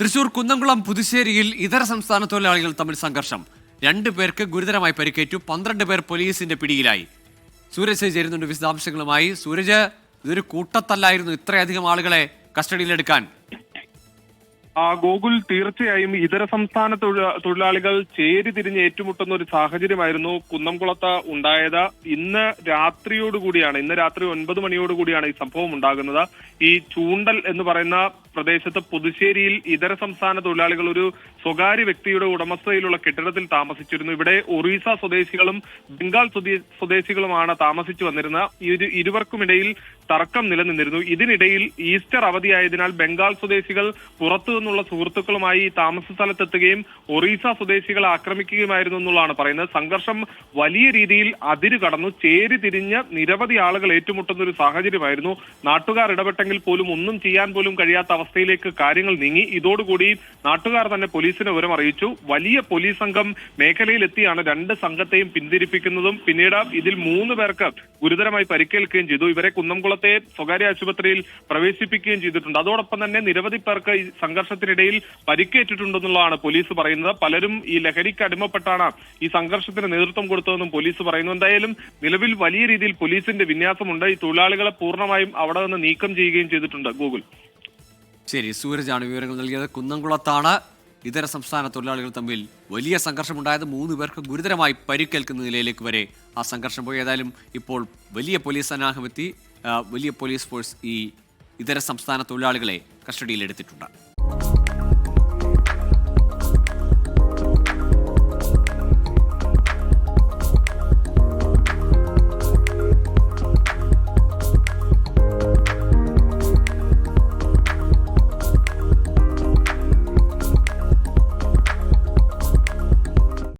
തൃശൂർ കുന്നംകുളം പുതുശ്ശേരിയിൽ ഇതര സംസ്ഥാന തൊഴിലാളികൾ തമ്മിൽ സംഘർഷം. രണ്ടു പേർക്ക് ഗുരുതരമായി പരിക്കേറ്റു പന്ത്രണ്ട് പേർ പോലീസിന്റെ പിടിയിലായി. സൂരജ് ചേരുന്നുണ്ട് വിശദാംശങ്ങളുമായി. സൂരജ് ഇതൊരു കൂട്ടത്തല്ലായിരുന്നു ഇത്രയധികം ആളുകളെ കസ്റ്റഡിയിലെടുക്കാൻ. ഗോകുൽ തീർച്ചയായും ഇതര സംസ്ഥാന തൊഴിലാ- തൊഴിലാളികൾ ചേരി തിരിഞ്ഞ് ഏറ്റുമുട്ടുന്ന ഒരു സാഹചര്യമായിരുന്നു കുന്നംകുളത്ത് ഉണ്ടായത്. ഇന്ന് രാത്രിയോടുകൂടിയാണ് ഇന്ന് രാത്രി ഒൻപത് മണിയോടുകൂടിയാണ് ഈ സംഭവം ഉണ്ടാകുന്നത്. ഈ ചൂണ്ടൽ എന്ന് പറയുന്ന പ്രദേശത്ത് പുതുശ്ശേരിയിൽ ഇതര സംസ്ഥാന തൊഴിലാളികൾ ഒരു സ്വകാര്യ വ്യക്തിയുടെ ഉടമസ്ഥതയിലുള്ള കെട്ടിടത്തിൽ താമസിച്ചിരുന്നു. ഇവിടെ ഒറീസ സ്വദേശികളും ബംഗാൾ സ്വദേശികളുമാണ് താമസിച്ചു വന്നിരുന്ന ഇരു ഇരുവർക്കുമിടയിൽ തർക്കം നിലനിന്നിരുന്നു. ഇതിനിടയിൽ ഈസ്റ്റർ അവധിയായതിനാൽ ബംഗാൾ സ്വദേശികൾ പുറത്തു നിന്നുള്ള സുഹൃത്തുക്കളുമായി താമസ സ്ഥലത്തെത്തുകയും ഒറീസ സ്വദേശികളെ ആക്രമിക്കുകയുമായിരുന്നു എന്നുള്ളതാണ് പറയുന്നത്. സംഘർഷം വലിയ രീതിയിൽ അതിര് കടന്നു ചേരി തിരിഞ്ഞ് നിരവധി ആളുകൾ ഏറ്റുമുട്ടുന്ന ഒരു സാഹചര്യമായിരുന്നു. നാട്ടുകാർ ഇടപെട്ടെങ്കിൽ പോലും ഒന്നും ചെയ്യാൻ പോലും കഴിയാത്ത അവസ്ഥയിലേക്ക് കാര്യങ്ങൾ നീങ്ങി. ഇതോടുകൂടി നാട്ടുകാർ തന്നെ പോലീസിനെ വിവരം അറിയിച്ചു. വലിയ പോലീസ് സംഘം മേഖലയിലെത്തിയാണ് രണ്ട് സംഘത്തെയും പിന്തിരിപ്പിക്കുന്നതും. പിന്നീട് ഇതിൽ മൂന്ന് പേർക്ക് ഗുരുതരമായി പരിക്കേൽക്കുകയും ചെയ്തു. ഇവരെ കുന്നംകുളത്തെ സ്വകാര്യ ആശുപത്രിയിൽ പ്രവേശിപ്പിക്കുകയും ചെയ്തിട്ടുണ്ട്. അതോടൊപ്പം തന്നെ നിരവധി പേർക്ക് ഈ സംഘർഷത്തിനിടയിൽ പരിക്കേറ്റിട്ടുണ്ടെന്നുള്ളതാണ് പോലീസ് പറയുന്നത്. പലരും ഈ ലഹരിക്ക് അടിമപ്പെട്ടാണ് ഈ സംഘർഷത്തിന് നേതൃത്വം കൊടുത്തതെന്നും പോലീസ് പറയുന്നു. എന്തായാലും നിലവിൽ വലിയ രീതിയിൽ പോലീസിന്റെ വിന്യാസമുണ്ട്. ഈ തൊഴിലാളികളെ പൂർണമായും അവിടെ നിന്ന് നീക്കം ചെയ്യുകയും ചെയ്തിട്ടുണ്ട് ഗൂഗിൾ. ശരി സൂരജാണ് വിവരങ്ങൾ നൽകിയത്. കുന്നംകുളത്താണ് ഇതര സംസ്ഥാന തൊഴിലാളികൾ തമ്മിൽ വലിയ സംഘർഷമുണ്ടായത്. മൂന്ന് പേർക്ക് ഗുരുതരമായി പരിക്കേൽക്കുന്ന നിലയിലേക്ക് വരെ ആ സംഘർഷം പോയി. ഏതായാലും ഇപ്പോൾ വലിയ പോലീസ് സന്നാഹമെത്തി. വലിയ പോലീസ് ഫോഴ്സ് ഈ ഇതര സംസ്ഥാന തൊഴിലാളികളെ കസ്റ്റഡിയിലെടുത്തിട്ടുണ്ട്.